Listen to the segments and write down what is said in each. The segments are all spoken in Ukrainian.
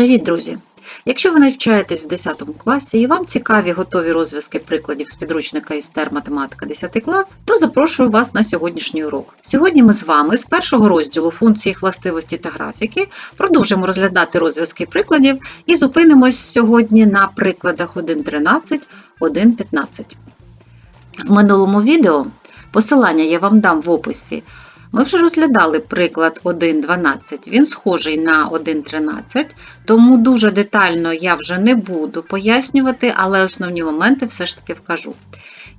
Привіт, друзі! Якщо ви навчаєтесь в 10 класі і вам цікаві готові розв'язки прикладів з підручника істер математика 10 клас, то запрошую вас на сьогоднішній урок. Сьогодні ми з вами з першого розділу функції властивості та графіки продовжимо розглядати розв'язки прикладів і зупинимось сьогодні на прикладах 1.13, 1.15. В минулому відео посилання я вам дам в описі. Ми вже розглядали приклад 1.12, він схожий на 1.13, тому дуже детально я вже не буду пояснювати, але основні моменти все ж таки вкажу.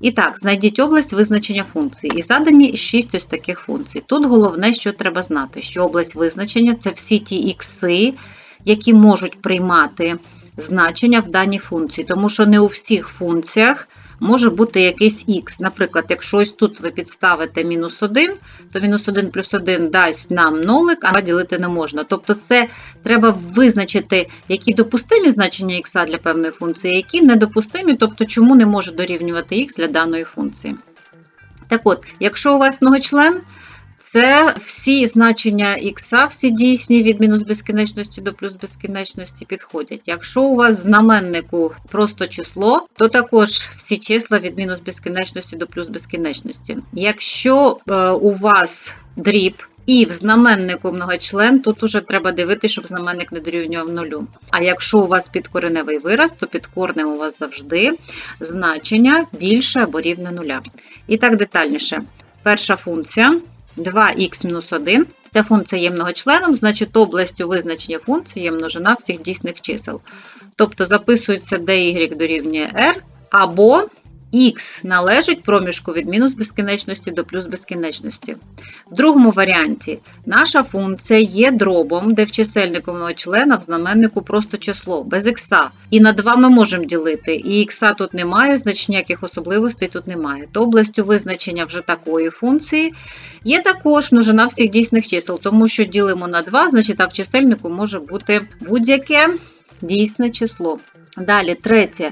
І так, знайдіть область визначення функцій. І задані 6 ось таких функцій. Тут головне, що треба знати, що область визначення це всі ті ікси, які можуть приймати значення в даній функції, тому що не у всіх функціях може бути якийсь х. Наприклад, якщо ось тут ви підставите мінус 1, то мінус 1 плюс 1 дасть нам нолик, а ділити не можна. Тобто це треба визначити, які допустимі значення х для певної функції, які недопустимі, тобто чому не може дорівнювати х для даної функції. Так от, якщо у вас многочлен, це всі значення х, всі дійсні від мінус безкінечності до плюс безкінечності підходять. Якщо у вас в знаменнику просто число, то також всі числа від мінус безкінечності до плюс безкінечності. Якщо е, у вас дріб і в знаменнику многочлен, тут уже треба дивитися, щоб знаменник не дорівнював нулю. А якщо у вас підкореневий вираз, то під корнем у вас завжди значення більше або рівне нуля. І так детальніше. Перша функція. 2х-1. Ця функція є многочленом, значить областю визначення функції є множина всіх дійсних чисел. Тобто записується dy дорівнює r, або х належить проміжку від мінус безкінечності до плюс безкінечності. В другому варіанті наша функція є дробом, де в чисельнику многочлена в знаменнику просто число, без х. І на 2 ми можемо ділити. І х тут немає, значить ніяких особливостей тут немає. То областю визначення вже такої функції є також множина всіх дійсних чисел, тому що ділимо на 2, значить а в чисельнику може бути будь-яке дійсне число. Далі, третє.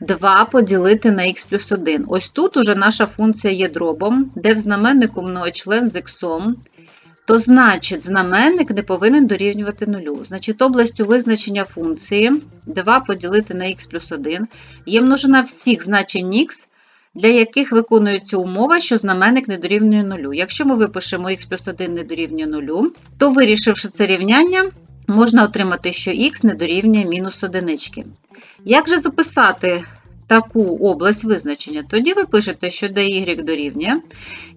2 поділити на х плюс 1. Ось тут уже наша функція є дробом, де в знаменнику многочлен з х, то значить знаменник не повинен дорівнювати нулю. Значить, областю визначення функції 2 поділити на х плюс 1 є множина всіх значень х, для яких виконується умова, що знаменник не дорівнює нулю. Якщо ми випишемо х плюс 1 не дорівнює нулю, то вирішивши це рівняння, можна отримати, що х не дорівнює мінус одинички. Як же записати таку область визначення? Тоді ви пишете, що dy дорівнює,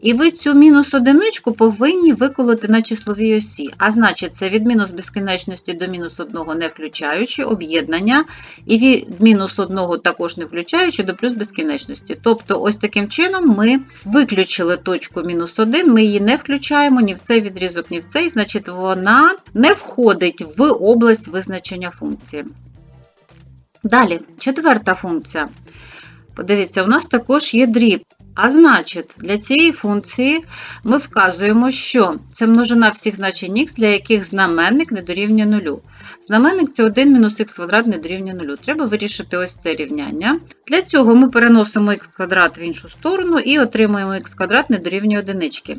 і ви цю мінус одиничку повинні виколоти на числовій осі. А значить, це від мінус безкінечності до мінус 1 не включаючи об'єднання, і від мінус 1 також не включаючи до плюс безкінечності. Тобто, ось таким чином ми виключили точку мінус 1, ми її не включаємо ні в цей відрізок, ні в цей, значить, вона не входить в область визначення функції. Далі, четверта функція. Подивіться, у нас також є дріб. А значить, для цієї функції ми вказуємо, що це множина всіх значень х, для яких знаменник не дорівнює нулю. Знаменник це 1 мінус х квадрат не дорівнює нулю. Треба вирішити ось це рівняння. Для цього ми переносимо х квадрат в іншу сторону і отримуємо х квадрат не дорівнює одинички.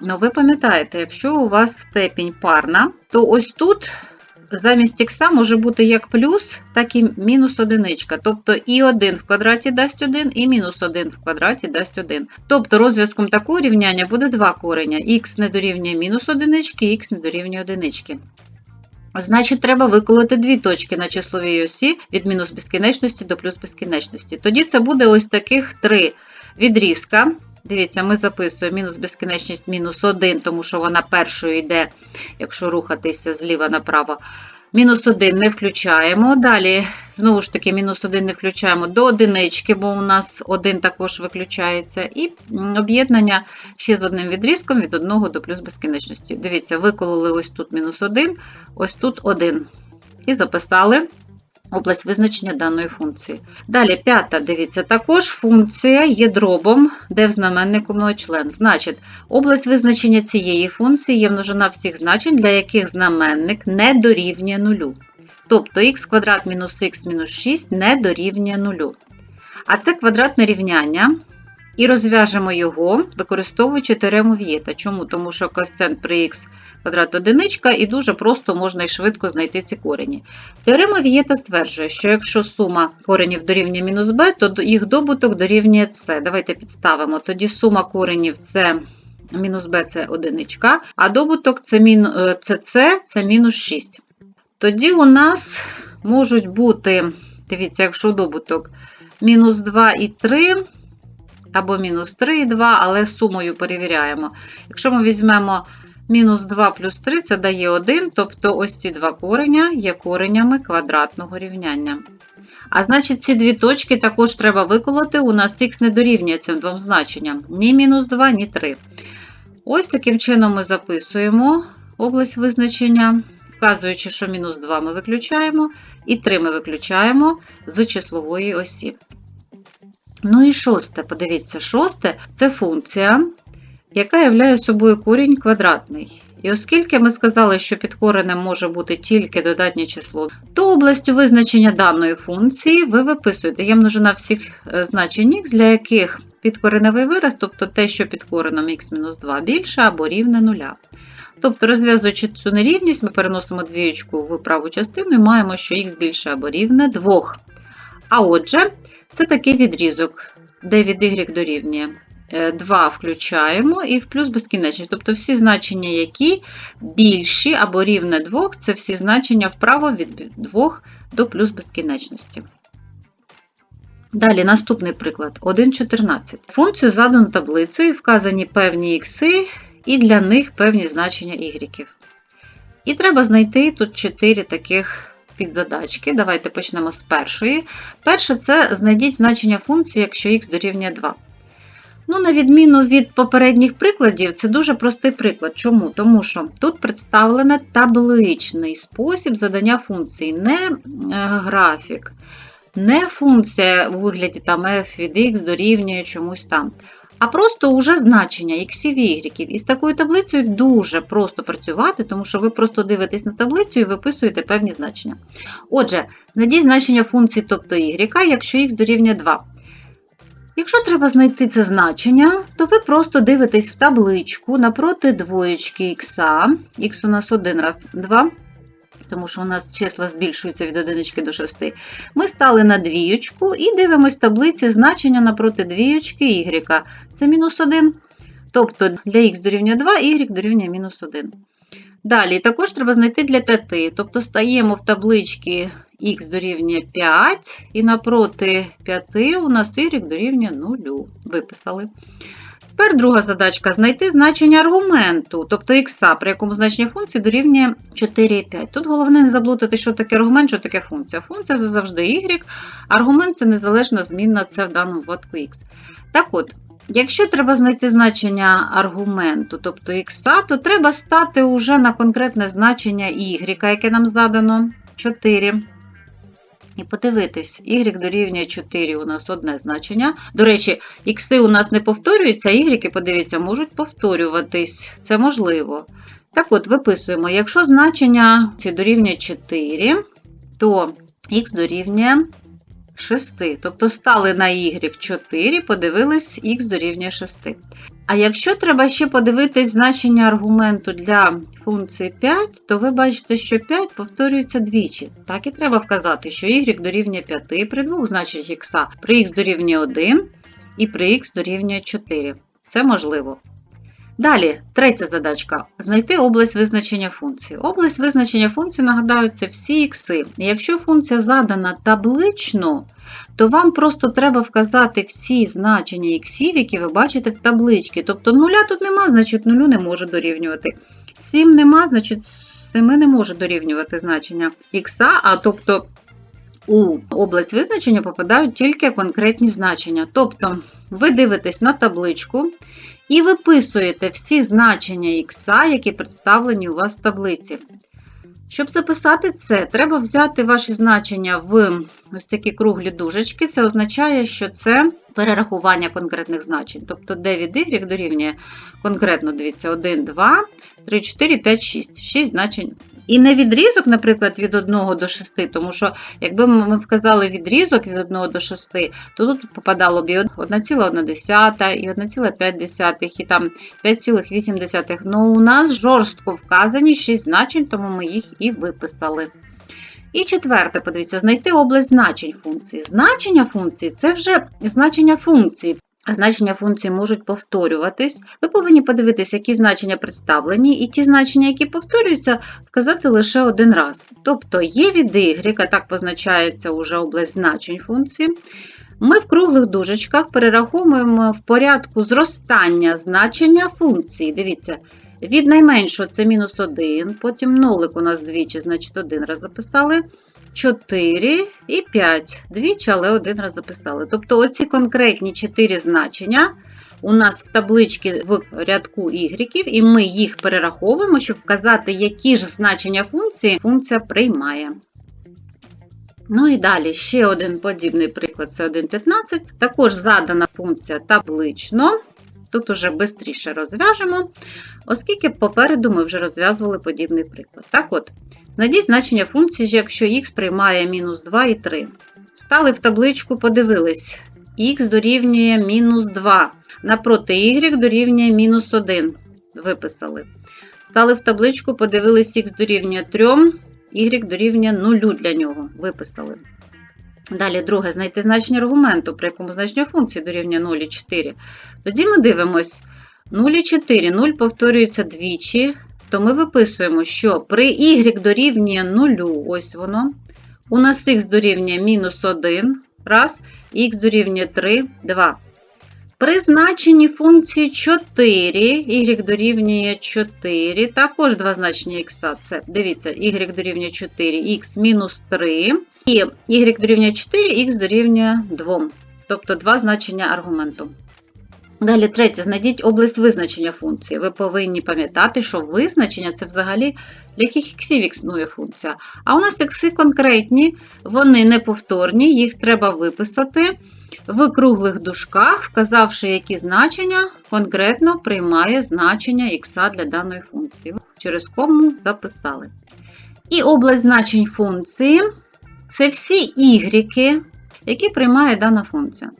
Ну, ви пам'ятаєте, якщо у вас степінь парна, то ось тут замість х може бути як плюс, так і мінус одиничка. Тобто і 1 в квадраті дасть 1, і мінус 1 в квадраті дасть 1. Тобто розв'язком такого рівняння буде два кореня. х не дорівнює мінус одинички, х не дорівнює одинички. Значить, треба виколоти дві точки на числовій осі від мінус безкінечності до плюс безкінечності. Тоді це буде ось таких три відрізка. Дивіться, ми записуємо мінус безкінечність мінус 1, тому що вона першою йде, якщо рухатися зліва направо. Мінус 1 не включаємо. Далі, знову ж таки, мінус 1 не включаємо до одинички, бо у нас 1 також виключається. І об'єднання ще з одним відрізком від 1 до плюс безкінечності. Дивіться, викололи ось тут мінус 1, ось тут 1. І записали область визначення даної функції. Далі, п'ята, дивіться, також функція є дробом, де в знаменнику многочлен. Значить, область визначення цієї функції є множина всіх значень, для яких знаменник не дорівнює нулю. Тобто х квадрат мінус х мінус 6 не дорівнює нулю. А це квадратне рівняння. І розв'яжемо його, використовуючи теорему В'єта. Чому? Тому що коефіцієнт при х квадрат одиничка, і дуже просто можна і швидко знайти ці корені. Теорема Вієта стверджує, що якщо сума коренів дорівнює мінус b, то їх добуток дорівнює c. Давайте підставимо. Тоді сума коренів це мінус b це одиничка, а добуток це, мін... е, це c, це мінус 6. Тоді у нас можуть бути, дивіться, якщо добуток мінус 2 і 3, або мінус 3 і 2, але сумою перевіряємо. Якщо ми візьмемо мінус 2 плюс 3, це дає 1, тобто ось ці два кореня є коренями квадратного рівняння. А значить, ці дві точки також треба виколоти. У нас х не дорівнює цим двом значенням. Ні мінус 2, ні 3. Ось таким чином ми записуємо область визначення, вказуючи, що мінус 2 ми виключаємо, і 3 ми виключаємо з числової осі. Ну і шосте, подивіться, шосте це функція, яка являє собою корінь квадратний. І оскільки ми сказали, що під коренем може бути тільки додатнє число, то областю визначення даної функції ви виписуєте є множина всіх е, значень х, для яких підкореневий вираз, тобто те, що під кореном х-2 більше або рівне нуля. Тобто, розв'язуючи цю нерівність, ми переносимо двієчку в праву частину і маємо, що х більше або рівне 2. А отже, це такий відрізок, де від y дорівнює 2 включаємо і в плюс безкінечність. Тобто всі значення, які більші або рівне 2, це всі значення вправо від 2 до плюс безкінечності. Далі наступний приклад 1,14. Функцію задано таблицею, вказані певні ікси, і для них певні значення y. І треба знайти тут 4 таких підзадачки. Давайте почнемо з першої. Перше це знайдіть значення функції, якщо х дорівнює 2. Ну, На відміну від попередніх прикладів, це дуже простий приклад. Чому? Тому що тут представлено табличний спосіб задання функції, не е, графік, не функція у вигляді там f від x дорівнює чомусь там. А просто уже значення x і y. І з такою таблицею дуже просто працювати, тому що ви просто дивитесь на таблицю і виписуєте певні значення. Отже, знайдіть значення функції, тобто y, якщо x дорівнює 2. Якщо треба знайти це значення, то ви просто дивитесь в табличку напроти двоєчки х, х у нас 1 раз 2, тому що у нас числа збільшуються від 1 до 6. Ми стали на двієчку і дивимось в таблиці значення напроти двієчки y. Це мінус 1. Тобто для х дорівнює 2, y дорівнює мінус 1. Далі також треба знайти для 5. Тобто стаємо в табличці х дорівнює 5, і напроти 5 у нас y дорівнює 0. Виписали. Тепер друга задачка знайти значення аргументу, тобто х, при якому значення функції дорівнює 4,5. Тут головне не заблудити, що таке аргумент, що таке функція. Функція це завжди y, аргумент це незалежно змінна, це в даному випадку х. Так от, Якщо треба знайти значення аргументу, тобто х, то треба стати уже на конкретне значення y, яке нам задано 4. І подивитись, y дорівнює 4 у нас одне значення. До речі, ікси у нас не повторюються, а y, подивіться, можуть повторюватись. Це можливо. Так от, виписуємо, якщо значення дорівнює 4, то х дорівнює 6. Тобто стали на y 4, подивились х дорівнює 6. А якщо треба ще подивитись значення аргументу для функції 5, то ви бачите, що 5 повторюється двічі. Так і треба вказати, що y дорівнює 5 при двох значеннях х, при х дорівнює 1 і при х дорівнює 4. Це можливо. Далі, третя задачка знайти область визначення функції. Область визначення функції, нагадаю, це всі ікси. Якщо функція задана таблично, то вам просто треба вказати всі значення іксів, які ви бачите в табличці. Тобто нуля тут нема, значить нулю не може дорівнювати. 7 нема, значить 7 не може дорівнювати значення ікса, а тобто у область визначення попадають тільки конкретні значення. Тобто ви дивитесь на табличку і виписуєте всі значення х, які представлені у вас в таблиці. Щоб записати це, треба взяти ваші значення в ось такі круглі дужечки. Це означає, що це перерахування конкретних значень. Тобто d від y дорівнює конкретно, дивіться, 1, 2, 3, 4, 5, 6. 6 значень І не відрізок, наприклад, від 1 до 6, тому що якби ми вказали відрізок від 1 до 6, то тут попадало б і 1,1 і 1,5 і там 5,8. Ну, у нас жорстко вказані 6 значень, тому ми їх і виписали. І четверте, подивіться, знайти область значень функції. Значення функції це вже значення функції. Значення функції можуть повторюватись. Ви повинні подивитися, які значення представлені, і ті значення, які повторюються, вказати лише один раз. Тобто є від y, так позначається уже область значень функції. Ми в круглих дужечках перераховуємо в порядку зростання значення функції. Дивіться, від найменшого це мінус 1, потім нолик у нас двічі, значить один раз записали. 4 і 5. Двічі, але один раз записали. Тобто оці конкретні 4 значення у нас в табличці в рядку y, і ми їх перераховуємо, щоб вказати, які ж значення функції функція приймає. Ну і далі ще один подібний приклад це 1,15. Також задана функція таблично. Тут уже швидше розв'яжемо, оскільки попереду ми вже розв'язували подібний приклад. Так от, знайдіть значення функції, якщо х приймає мінус 2 і 3. Стали в табличку, подивились, х дорівнює мінус 2, напроти y дорівнює мінус 1. Виписали. Стали в табличку, подивились, х дорівнює 3, y дорівнює 0 для нього. Виписали. Далі, друге, знайти значення аргументу, при якому значення функції дорівнює 0 і 4. Тоді ми дивимось 0 і 4, 0 повторюється двічі, то ми виписуємо, що при y дорівнює 0, ось воно, у нас х дорівнює мінус 1, раз, х дорівнює 3, 2. При значенні функції 4, y дорівнює 4, також два значення х. Це, дивіться, y дорівнює 4, х мінус 3, і y дорівнює 4, х дорівнює 2. Тобто два значення аргументу. Далі, третє, знайдіть область визначення функції. Ви повинні пам'ятати, що визначення це взагалі для яких іксів існує функція. А у нас ікси конкретні, вони неповторні, їх треба виписати в круглих дужках, вказавши, які значення конкретно приймає значення х для даної функції. Через кому записали. І область значень функції це всі ігріки, які приймає дана функція.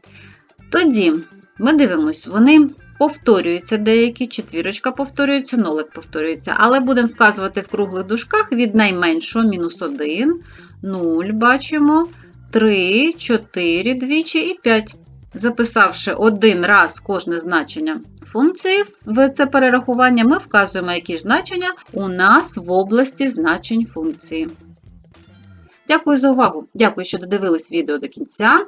Тоді ми дивимося, вони повторюються деякі, четвірочка повторюється, нолик повторюється, але будемо вказувати в круглих дужках від найменшого мінус 1, 0, бачимо, 3, 4 двічі і 5. Записавши один раз кожне значення функції в це перерахування, ми вказуємо, які ж значення у нас в області значень функції. Дякую за увагу. Дякую, що додивились відео до кінця.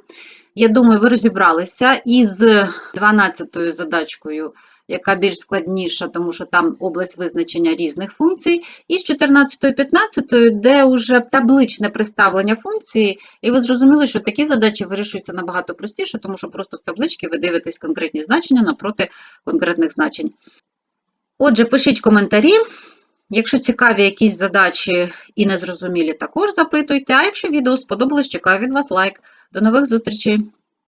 Я думаю, ви розібралися із 12-ю задачкою, яка більш складніша, тому що там область визначення різних функцій, і з 14-ю 15-ю, де вже табличне представлення функції, і ви зрозуміли, що такі задачі вирішуються набагато простіше, тому що просто в табличці ви дивитесь конкретні значення напроти конкретних значень. Отже, пишіть коментарі. Якщо цікаві якісь задачі і незрозумілі, також запитуйте. А якщо відео сподобалось, чекаю від вас лайк. До нових зустрічей!